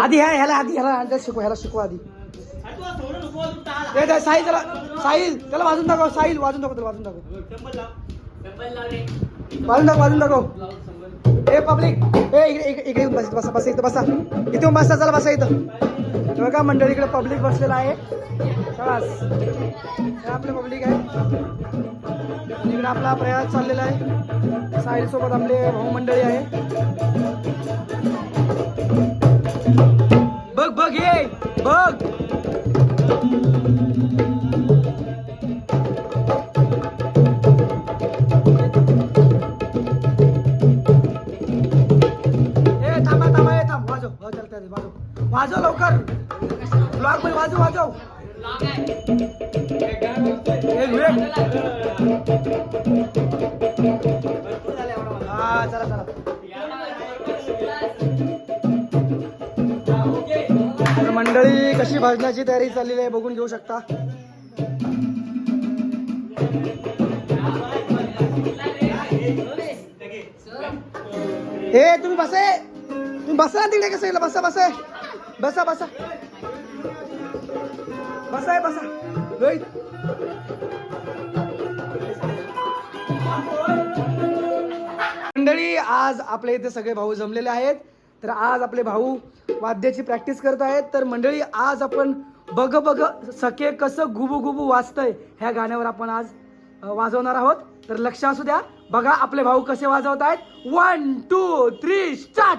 आधी ह्या ह्याला आधी ह्याला ह्याला शिकवा ह्याला शिकवा आधी. ए, साहिल त्याला साहिल त्याला वाजून दाखव साहिल वाजून दाखव त्याला वाजून दाखव. वाजून दाखव वाजून दाखव ए पब्लिक ए इकडे इकडे बस बसा बसा इथं बसा. इथे येऊन बसा चला बसा इथं. बघा मंडळी इकडे पब्लिक बसलेला आहे. आपले पब्लिक आहे. इकडे आपला प्रयास चाललेला आहे. साहिल सोबत आपले भाऊ मंडळी आहे. बघ बघ ये. बघ. मध्ये वाजव. हा चला चला. तर मंडळी कशी भाजण्याची तयारी चाललेली आहे बघून घेऊ शकता. ए तुम्ही बसा. तुम्ही बसा ना तिकडे कसं बसा बसा. बसा बसा. बसाय आहे बसा. रोहित मंडळी आज आपल्या इथे सगळे भाऊ जमलेले आहेत. तर आज आपले भाऊ वाद्याची प्रॅक्टिस करत आहेत. तर मंडळी आज आपण बघ बघ सखे कसं गुबू गुबू वाजतंय ह्या गाण्यावर आपण आज वाजवणार आहोत. तर लक्ष असू द्या. बघा आपले भाऊ कसे वाजवत आहेत. वन टू थ्री स्टार्ट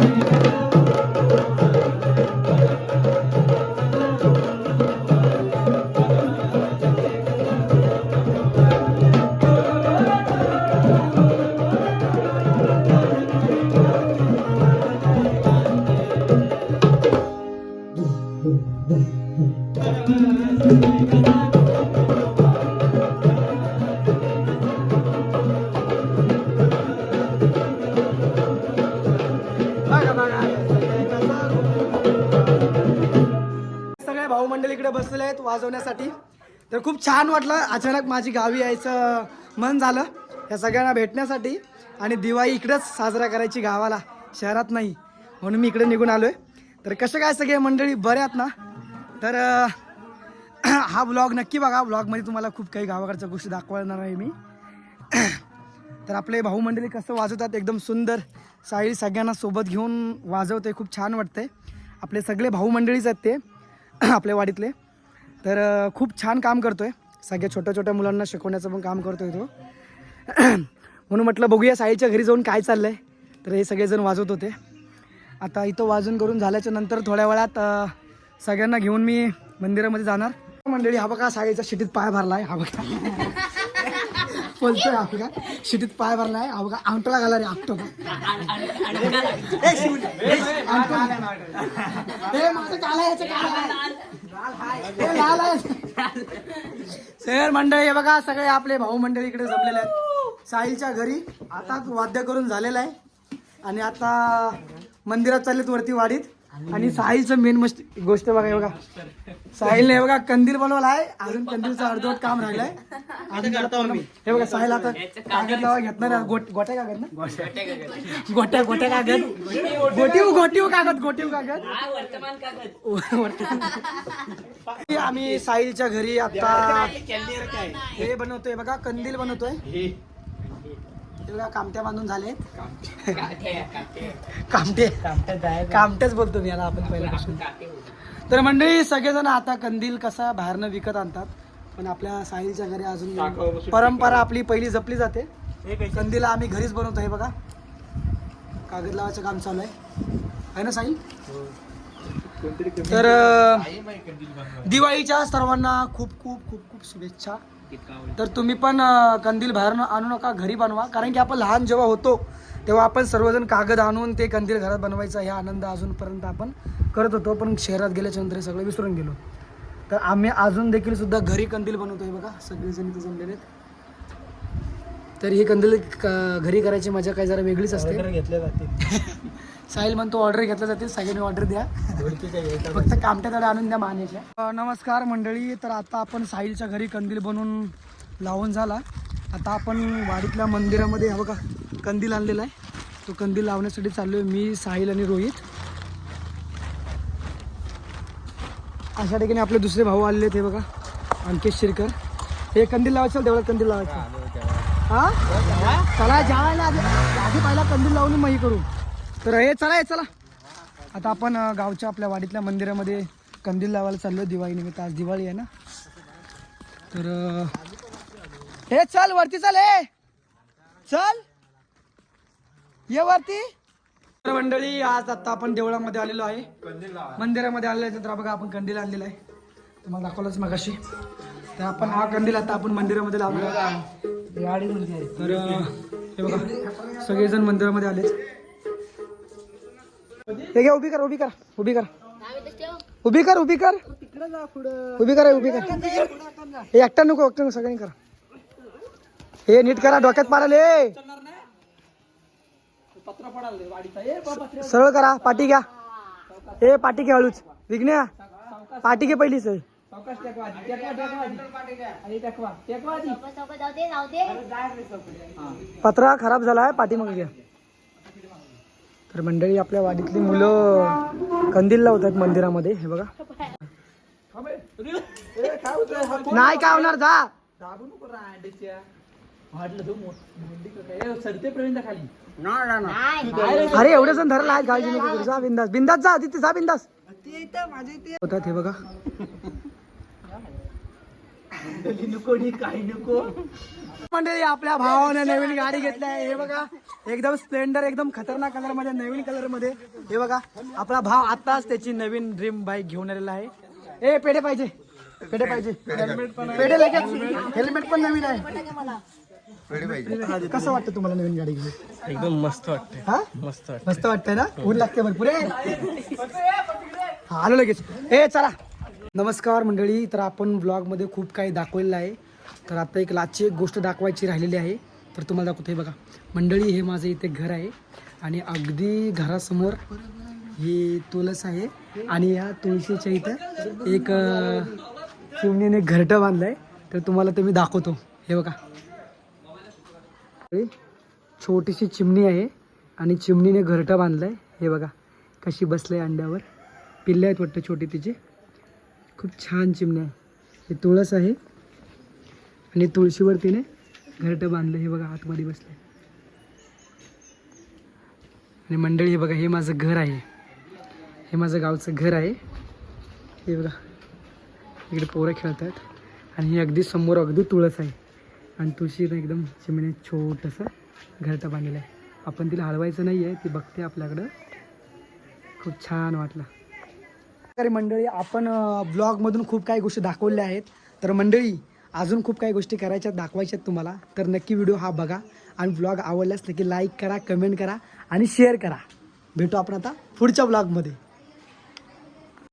सगळे भाऊ मंडळी इकडे बसलेले आहेत वाजवण्यासाठी. तर खूप छान वाटलं. अचानक माझी गावी यायचं मन झालं. या सगळ्यांना भेटण्यासाठी. आणि दिवाळी इकडेच साजरा करायची गावाला. शहरात नाही. म्हणून मी इकडे निघून आलोय. तर कसे काय सगळे मंडळी? बरे आहेत ना? तर हा ब्लॉग नक्की बघा. ब्लॉगमध्ये तुम्हाला खूप काही गावाकडच्या गोष्टी दाखवणार आहे मी. तर आपले भाऊ मंडळी कसं वाजवतात? एकदम सुंदर. साहिल सगळ्यांना सोबत घेऊन वाजवते खूप छान वाटते आपले सगळे भाऊ मंडळीच आहेत ते आपल्या वाडीतले. तर खूप छान काम करतोय. सगळ्या छोट्या छोट्या मुलांना शिकवण्याचं पण काम करतोय तो. म्हणून म्हटलं बघूया साईच्या घरी जाऊन काय चाललं आहे तर हे सगळेजण वाजवत होते. आता इथं वाजून करून झाल्याच्यानंतर थोड्या वेळात सगळ्यांना घेऊन मी मंदिरामध्ये जाणार. मंडळी हा बघा साईचा शिटीत पाय भरला आहे हा बघा. बोलतोय हा? बघा शिटीत पाय भरलाय हा बघा आमटला घाला रे आमटो. हे माझं काल आहे याचं काल आहे. लाल आहे. सर मंडळी हे बघा सगळे आपले भाऊ मंडळी इकडे जमलेले आहेत. साहिलच्या घरी आता वाद्य करून झालेलं आहे. आणि आता मंदिरात चाललेत वरती वाडीत. आणि साहिलचं मेन मस्त गोष्ट बघा हे बघा. साहिलने हे बघा कंदील बनवला आहे. अजून कंदीलचं अर्धवट काम राहिलंय. हे बघा साहिल आता कागद लावा घेतणार आहे. गोट- गोट्या कागद ना? गोट्या गोट्या कागद. गोटीव गोटीव कागद गोटीव कागद. वरती. आम्ही साहिलच्या घरी आता हे बनवतोय बघा कंदील बनवतोय. हे बघा कामट्या बांधून झाले कामटे कामटेच बोलतो मी याला आपण पहिल्यापासून. तर मंडळी सगळेजण आता कंदील कसा बाहेरनं विकत आणतात पण आपल्या साहिलच्या घरी अजून परंपरा आपली पहिली जपली जाते. कंदीला आम्ही घरीच बनवतो हे बघा. कागद लावायचं काम चालू आहे. आहे ना साहिल? तर अं, दिवाळीच्या सर्वांना खूप खूप खूप खूप शुभेच्छा. तर तुम्ही पण अं, कंदील बाहेर आणू नका घरी बनवा. कारण की आपण लहान जेव्हा होतो तेव्हा आपण सर्वजण कागद आणून ते कंदील घरात बनवायचा हा आनंद अजूनपर्यंत आपण करत होतो. पण शहरात गेल्याच्यानंतर हे सगळं विसरून गेलो. तर आम्ही अजून देखील सुद्धा घरी कंदील बनवतोय बघा. सगळेजण इथे जमलेले आहेत. तर ही कंदील क- घरी करायची मजा काही जरा वेगळीच असते. घेतल्या जातील. साहिल म्हणतो ऑर्डर घेतल्या जातील सगळ्यांनी ऑर्डर द्या. फक्त कामट्याकडे आणून द्या मान्याच्या नमस्कार मंडळी तर आता आपण साहिलच्या घरी कंदील बनवून लावून झाला. आता आपण वाडीतल्या मंदिरामध्ये हा बघा कंदील आणलेला आहे. तो कंदील लावण्यासाठी चाललोय मी साहिल आणि रोहित. अशा ठिकाणी आपले दुसरे भाऊ आलेले आहेत हे बघा अंकेश शिरकर. हे कंदील लावायचं तेवढं कंदील लावायचं? हा? चला जायला आधी आधी पहिला कंदील लावून मग हे करू. तर हे चला हे चला. आता आपण गावच्या आपल्या वाडीतल्या मंदिरामध्ये कंदील लावायला चाललो दिवाळी निमित्त. आज दिवाळी आहे ना? तर हे चल वरती चल हे. चल. ये वरती. मंडळी आज आता आपण देवळामध्ये आलेलो आहे. मंदिरामध्ये आलेलो आहे तर बघा आपण कंदील आणलेला आहे. तुम्हाला दाखवलंच मगाशी. तर आपण हा कंदील आता आपण मंदिरामध्ये लावलेला आहे? तर हे बघा सगळेजण मंदिरामध्ये आलेत. हे घ्या उभी कर उभी कर उभी कर. उभी कर उभी कर. उभी करा उभी कर. हे एकटा नको एकटा नको सगळ्यांनी करा. हे नीट करा डोक्यात माराले सरळ करा पाठी घ्या. हे पाठी घ्या हळूच. विघ्न्या पाठी घे पहिलीच पत्रा खराब झाला आहे पाठी मग घ्या तर मंडळी आपल्या वाडीतली मुलं कंदील लावतात मंदिरामध्ये हे बघा. नाही काय होणार? जा. अरे एवढे जण धरला आहे काळजी नको करू. जा बिंदास बिंदास जा तिथे जा बिंदास. होतात हे बघा. मंडळी आपल्या भावाने नवीन गाडी घेतली आहे. हे बघा एकदम स्प्लेंडर एकदम खतरनाक कलरमध्ये नवीन कलरमध्ये हे बघा आपला भाव आताच त्याची नवीन ड्रीम बाईक घेऊन आलेला आहे. ए पेढे पाहिजे. पेढे पाहिजे. पेढे लगेच. हेल्मेट पण नवीन आहे. कसं वाटतं तुम्हाला नवीन गाडी घेऊन? एकदम मस्त वाटते हा? मस्त मस्त वाटतंय ना? ऊन लागते भरपूर ए. हा, आलो लगेच. ए चला. नमस्कार मंडळी तर आपण ब्लॉगमध्ये खूप काही दाखवलेलं आहे. तर आता एक लाची एक गोष्ट दाखवायची राहिलेली आहे. तर तुम्हाला दाखवतो हे बघा. मंडळी हे माझं इथे घर आहे. आणि अगदी घरासमोर ही तुळस आहे. आणि या तुळशीच्या इथं एक चिमणीने घरटं बांधलं आहे तर तुम्हाला ते मी दाखवतो. हे बघा. छोटीशी चिमणी आहे. आणि चिमणीने घरटं बांधलंय. हे बघा कशी बसले अंड्यावर. पिल्ले आहेत वाटतं छोटी तिची. खूप छान चिमणी आहे. हे तुळस आहे. आणि तुळशीवर तिने घरटं बांधलं हे बघा आतमध्ये बसले. आणि मंडळी हे बघा हे माझं घर आहे. हे माझं गावचं घर आहे. हे बघा इकडे पोरं खेळत आहेत आणि हे अगदी समोर अगदी तुळस आहे. आणि तुळशीनं एकदम चिमणे छोटंसं घरटं बांधलेलं आहे. आपण तिला हलवायचं नाही आहे ती बघते आपल्याकडं. खूप छान वाटलं. तर मंडळी आपण ब्लॉगमधून खूप काही गोष्टी दाखवल्या आहेत. तर मंडळी अजून खूप काही गोष्टी करायच्या दाखवायच्या तुम्हाला. तर नक्की व्हिडिओ हा बघा आणि ब्लॉग आवडल्यास नक्की लाईक करा कमेंट करा आणि शेअर करा. भेटू आपण आता पुढच्या ब्लॉगमध्ये.